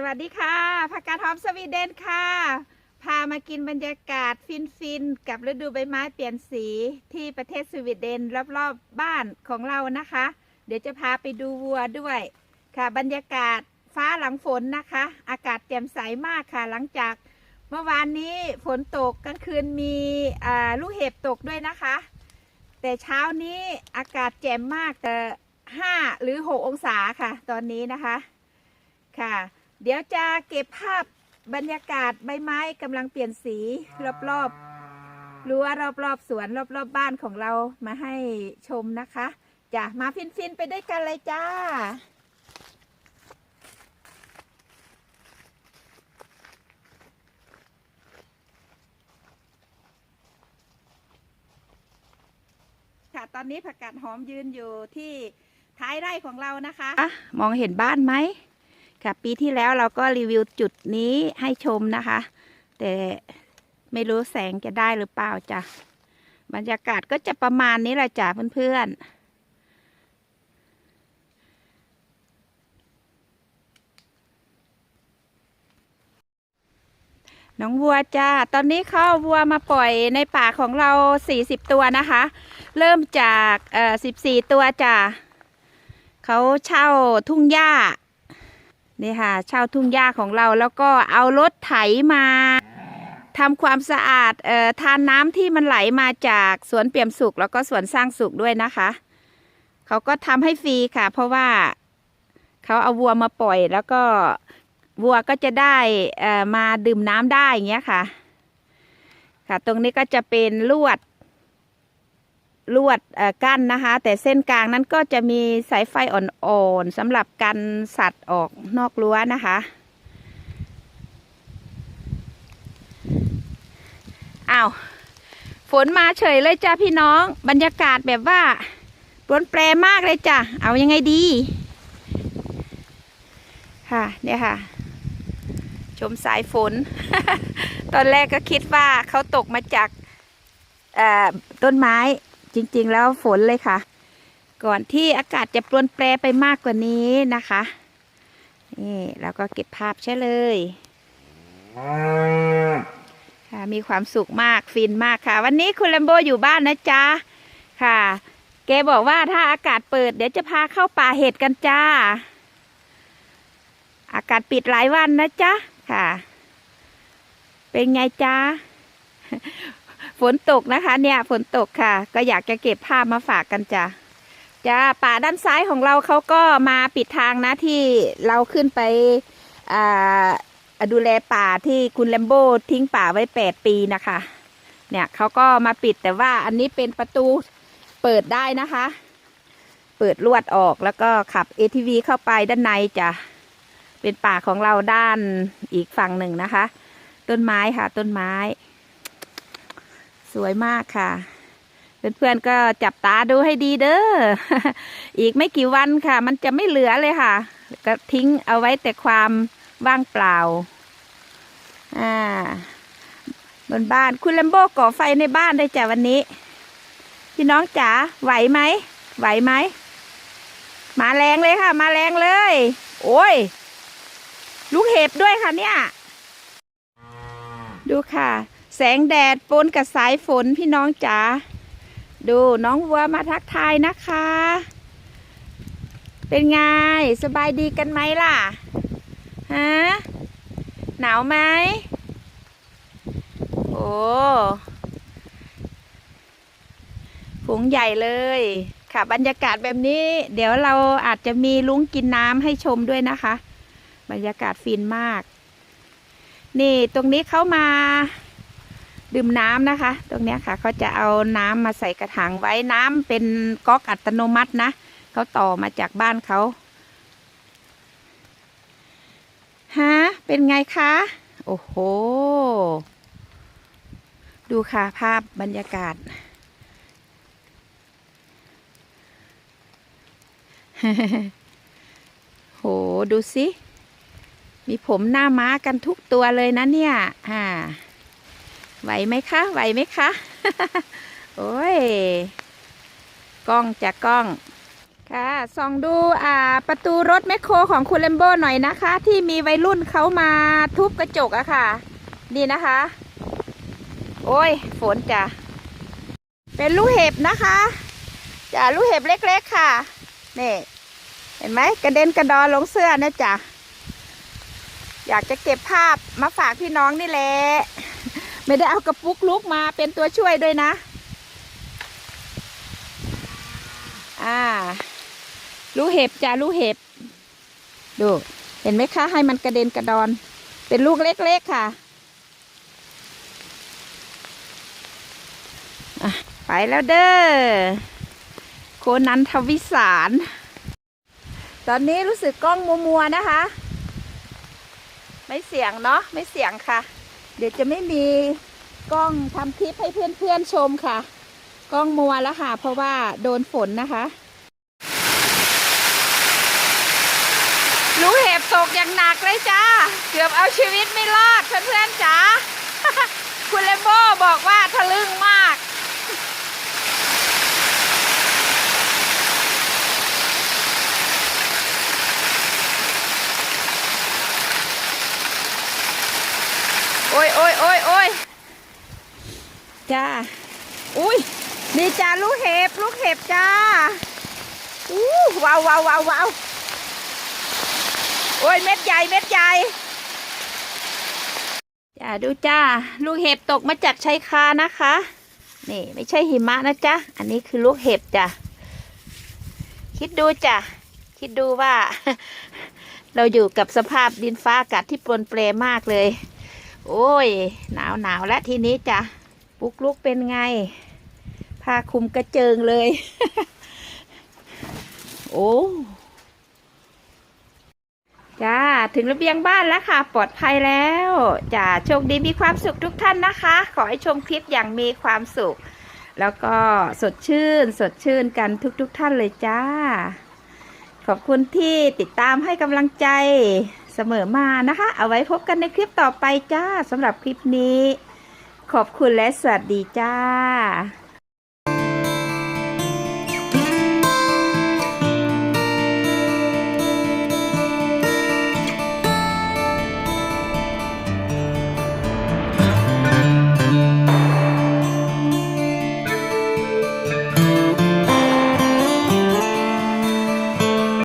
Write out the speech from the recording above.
สวัสดีค่ะผักกาดหอมสวีเดนค่ะ พามากินบรรยากาศฟินๆ กับฤดูใบไม้เปลี่ยนสีที่ประเทศสวีเดนรอบๆบบ้านของเรานะคะ เดี๋ยวจะพาไปดูวัวด้วยค่ะ บรรยากาศฟ้าหลังฝนนะคะ อากาศแจ่มใสมากค่ะ หลังจากเมื่อวานนี้ฝนตกกลางคืนมีลูกเห็บตกด้วยนะคะ แต่เช้านี้อากาศแจ่มมากแต่ห้าหรือหกองศาค่ะ ตอนนี้นะคะค่ะ เดี๋ยวจะเก็บภาพบรรยากาศใบไม้กำลังเปลี่ยนสีรอบๆรั้วรอบๆสวนรอบๆบบ้านของเรามาให้ชมนะคะจ้ะมาฟินๆไปด้วยกันเลยจ้าค่ะตอนนี้ผักกาดหอมยืนอยู่ที่ท้ายไร่ของเรานะคะมองเห็นบ้านไหม ค่ะปีที่แล้วเราก็รีวิวจุดนี้ให้ชมนะคะ แต่ไม่รู้แสงจะได้หรือเปล่าจ้ะบรรยากาศก็จะประมาณนี้แหละจ้ะเพื่อนๆน้องวัวจ้า ตอนนี้เขาวัวมาปล่อยในป่าของเรา 40 ตัวนะคะ เริ่มจากเอ่อ14 ตัวจ้ะเขาเช่าทุ่งหญ้า นี่ค่ะช่าทุ่งหญ้าของเราแล้วก็เอารถไถมาทำความสะอาดเอ่อทานน้ำที่มันไหลมาจากสวนเปี่ยมสุข แล้วก็สวนสร้างสุขด้วยนะคะ เขาก็ทำให้ฟรีค่ะ เพราะว่าเขาเอาวัวมาปล่อยแล้วก็วัวก็จะได้เอ่อมาดื่มน้ำได้อย่างเงี้ยค่ะ ค่ะ ตรงนี้ก็จะเป็นลวด ลวดกั้นนะคะ แต่เส้นกลางนั้นก็จะมีสายไฟอ่อนๆสำหรับกันสัตว์ออกนอกรั้วนะคะ อ้าว ฝนมาเฉยเลยจ้าพี่น้องบรรยากาศแบบว่าปรวนแปรมากเลยจ้ะ เอายังไงดี ค่ะ เนี่ยค่ะ ชมสายฝน ตอนแรกก็คิดว่าเขาตกมาจากต้นไม้ จริงๆแล้วฝนเลยค่ะ ก่อนที่อากาศจะปรวนแปรไปมากกว่านี้นะคะนี่แล้วก็เก็บภาพใช่เลยค่ะมีความสุขมากฟินมากค่ะ วันนี้คุณแลมโบอยู่บ้านนะจ๊ะค่ะแกบอกว่าถ้าอากาศเปิดเดี๋ยวจะพาเข้าป่าเห็ดกันจ้า อากาศปิดหลายวันนะจ๊ะค่ะ เป็นไงจ๊ะ ฝนตกนะคะ เนี่ยฝนตกค่ะ ก็อยากจะเก็บภาพมาฝากกันจ้ะจ้าป่าด้านซ้ายของเราเขาก็มาปิดทางนะที่เราขึ้นไปอ่าดูแลป่าที่คุณแลมโบทิ้งป่าไว้แปดปีนะคะ เนี่ยเขาก็มาปิดแต่ว่าอันนี้เป็นประตูเปิดได้นะคะ เปิดลวดออกแล้วก็ขับ ATV เข้าไปด้านในจ้ะเป็นป่าของเราด้านอีกฝั่งหนึ่งนะคะ ต้นไม้ค่ะ ต้นไม้ สวยมากค่ะ เพื่อนๆก็จับตาดูให้ดีเด้อ อีกไม่กี่วันค่ะ มันจะไม่เหลือเลยค่ะ ก็ทิ้งเอาไว้แต่ความว่างเปล่า อ่า บนบ้านคุณแลมโบก่อไฟในบ้านได้จ้ะวันนี้ พี่น้องจ๋าไหวไหม ไหวไหม มาแรงเลยค่ะ มาแรงเลย โอ้ย ลูกเห็บด้วยค่ะเนี่ย ดูค่ะ แสงแดดปนกับสายฝนพี่น้องจ๋าดูน้องวัวมาทักทายนะคะ เป็นไง สบายดีกันไหมล่ะฮะหนาวไหมโอ้ฝูงใหญ่เลยค่ะบรรยากาศแบบนี้ เดี๋ยวเราอาจจะมีลุงกินน้ำให้ชมด้วยนะคะ บรรยากาศฟินมาก นี่ตรงนี้เขามา ดื่มน้ำนะคะ ตรงนี้ค่ะเขาจะเอาน้ำมาใส่กระถางไว้น้ำเป็นก๊อกอัตโนมัตินะเขาต่อมาจากบ้านเขาฮะเป็นไงคะ โอ้โห ดูค่ะภาพบรรยากาศ โหดูสิ มีผมหน้าม้ากันทุกตัวเลยนะเนี่ย อ่า ไหวไหมคะไหวไหมคะโอ้ยกล้องจากกล้องค่ะส่องดูอ่าประตูรถแมคโครของคุณเลมโบหน่อยนะคะ ที่มีวัยรุ่นเขามาทุบกระจกอะค่ะ นี่นะคะ โอ้ยฝนจ้ะเป็นลูกเห็บนะคะจ้ะลูกเห็บเล็กๆค่ะนี่เห็นไหมกระเด็นกระดอนลงเสื้อนะจ๊ะอยากจะเก็บภาพมาฝากพี่น้องนี่แหละ ไม่ได้เอากระปุกลุกมาเป็นตัวช่วยด้วยนะ อ่า ลูกเห็บจ้ะลูกเห็บ ดู เห็นไหมคะ ให้มันกระเด็นกระดอน เป็นลูกเล็กๆค่ะอะ ไปแล้วเด้อ โคนันทวิสาร ตอนนี้รู้สึกกล้องมัวๆนะคะ ไม่เสียงเนาะ ไม่เสียงค่ะ เดี๋ยวจะไม่มีกล้องทำคลิปให้เพื่อนๆชมค่ะ กล้องมัวแล้วค่ะ เพราะว่าโดนฝนนะคะ รู้เห็บตกอย่างหนักเลยจ้า เกือบเอาชีวิตไม่รอดเพื่อนๆจ๋าคุณเลมโบบอกว่าทะลึ่งมาก โอ้ ยโอ้ยโอ้ยโอ้ยจ้า อุ้ยนี่จ้าลูกเห็บลูกเห็บจ้า อู้ว้าวว้าวว้าววาวโอ้ยเม็ดใหญ่เม็ดใหญ่ จ้าดูจ้า ลูกเห็บตกมาจากชายคานะคะ นี่ไม่ใช่หิมะนะจ๊ะ อันนี้คือลูกเห็บจ้ะ คิดดูจ้ะ คิดดูว่า เราอยู่กับสภาพดินฟ้าอากาศที่ปรนเปรมากเลย โอ้ย หนาวหนาวแล้วทีนี้จ้ะปุกลุกเป็นไงผ้าคลุมกระเจิงเลย โอ้จ้าถึงระเบียงบ้านแล้วค่ะ ปลอดภัยแล้วจ้าโชคดีมีความสุขทุกท่านนะคะ ขอให้ชมคลิปอย่างมีความสุข แล้วก็สดชื่น สดชื่นกันทุกๆทท่านเลยจ้า ขอบคุณที่ติดตามให้กำลังใจ เสมอมานะคะ เอาไว้พบกันในคลิปต่อไปจ้าสำหรับคลิปนี้ ขอบคุณและสวัสดีจ้า